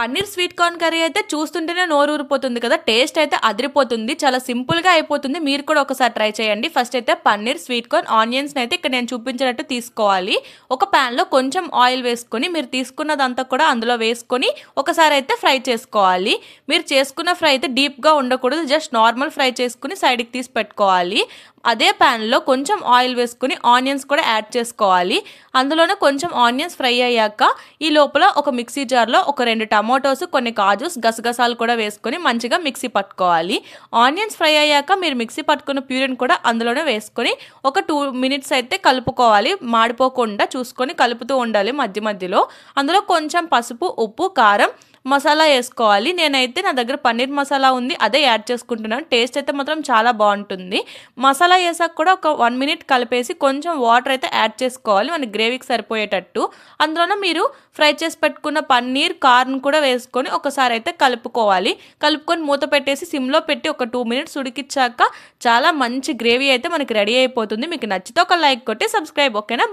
Paneer sweet corn curry అయితే చూస్తుంటేనే నోరు ఊరిపోతుంది కదా టేస్ట్ అయితే అదిరిపోతుంది చాలా సింపుల్గా అయిపోతుంది. మీరు కూడా ఒకసారి ట్రై చేయండి. ఫస్ట్ అయితే పన్నీర్ స్వీట్ కార్న్ ఆనియన్స్ని అయితే ఇక్కడ నేను చూపించినట్టు తీసుకోవాలి. ఒక ప్యాన్లో కొంచెం ఆయిల్ వేసుకొని మీరు తీసుకున్నదంతా కూడా అందులో వేసుకొని ఒకసారి అయితే ఫ్రై చేసుకోవాలి. మీరు చేసుకున్న ఫ్రై అయితే డీప్గా ఉండకూడదు జస్ట్ నార్మల్ ఫ్రై చేసుకుని సైడ్కి తీసి పెట్టుకోవాలి. అదే ప్యాన్లో కొంచెం ఆయిల్ వేసుకుని ఆనియన్స్ కూడా యాడ్ చేసుకోవాలి. అందులోనే కొంచెం ఆనియన్స్ ఫ్రై అయ్యాక ఈ లోపల ఒక మిక్సీ జార్లో ఒక రెండు టమాటోస్ కొన్ని కాజుస్ గసగసాలు కూడా వేసుకొని మంచిగా మిక్సీ పట్టుకోవాలి. ఆనియన్స్ ఫ్రై అయ్యాక మీరు మిక్సీ పట్టుకున్న ప్యూరిన్ కూడా అందులోనే వేసుకొని ఒక టూ మినిట్స్ అయితే కలుపుకోవాలి. మాడిపోకుండా చూసుకొని కలుపుతూ ఉండాలి మధ్య మధ్యలో. అందులో కొంచెం పసుపు ఉప్పు కారం మసాలా వేసుకోవాలి. నేనైతే నా దగ్గర పన్నీర్ మసాలా ఉంది అదే యాడ్ చేసుకుంటున్నాను. టేస్ట్ అయితే మాత్రం చాలా బాగుంటుంది. మసాలా వేసాక కూడా ఒక వన్ మినిట్ కలిపేసి కొంచెం వాటర్ అయితే యాడ్ చేసుకోవాలి. మన గ్రేవీకి సరిపోయేటట్టు. అందులోనే మీరు ఫ్రై చేసి పెట్టుకున్న పన్నీర్ కార్న్ కూడా వేసుకొని ఒకసారి అయితే కలుపుకోవాలి. కలుపుకొని మూత పెట్టేసి సిమ్లో పెట్టి ఒక టూ మినిట్స్ ఉడికిచ్చాక చాలా మంచి గ్రేవీ అయితే మనకి రెడీ అయిపోతుంది. మీకు నచ్చితే ఒక లైక్ కొట్టి సబ్స్క్రైబ్ ఓకేనా?